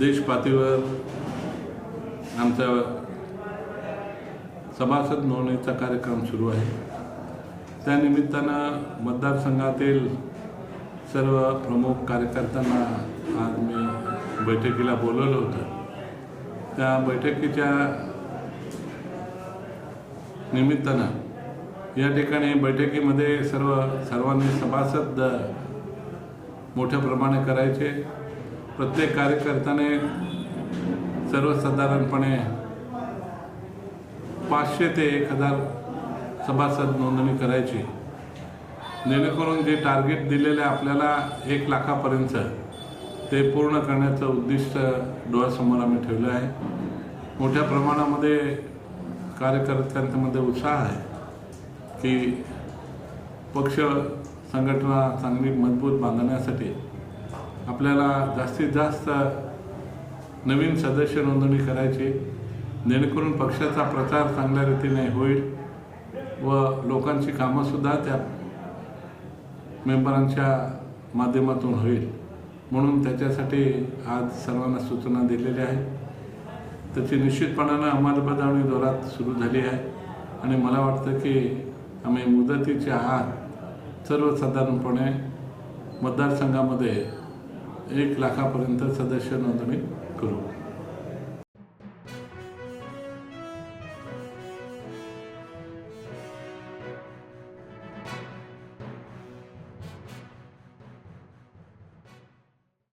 देशपातळीवर आमचा सभासद नोंदणीचा कार्यक्रम सुरू आहे. त्यानिमित्तानं मतदारसंघातील सर्व प्रमुख कार्यकर्त्यांना आज मी बैठकीला बोलवलं होतं. त्या बैठकीच्या निमित्तानं या ठिकाणी बैठकीमध्ये सर्व सर्वांनी सभासद मोठ्या प्रमाणे करायचे. प्रत्येक कार्यकर्त्याने सर्वसाधारणपणे पाचशे ते एक हजार सभासद नोंदणी करायची. जेणेकरून जे टार्गेट दिलेलं आहे आपल्याला एक लाखापर्यंत ते पूर्ण करण्याचं उद्दिष्ट डोळ्यासमोर आम्ही ठेवलं आहे. मोठ्या प्रमाणामध्ये कार्यकर्त्यांमध्ये उत्साह आहे की पक्ष संघटना चांगली मजबूत बांधण्यासाठी आपल्याला जास्तीत जास्त नवीन सदस्य नोंदणी करायची जेणेकरून पक्षाचा प्रचार चांगल्या रीतीने होईल व लोकांची कामंसुद्धा त्या मेंबरांच्या माध्यमातून होईल. म्हणून त्याच्यासाठी आज सर्वांना सूचना दिलेल्या आहेत त्याची निश्चितपणानं अंमलबजावणी जोरात सुरू झाली आहे आणि मला वाटतं की आम्ही मुदतीच्या आत सर्वसाधारणपणे मतदारसंघामध्ये एक लाखापर्यंत सदस्य नोंदणी करू.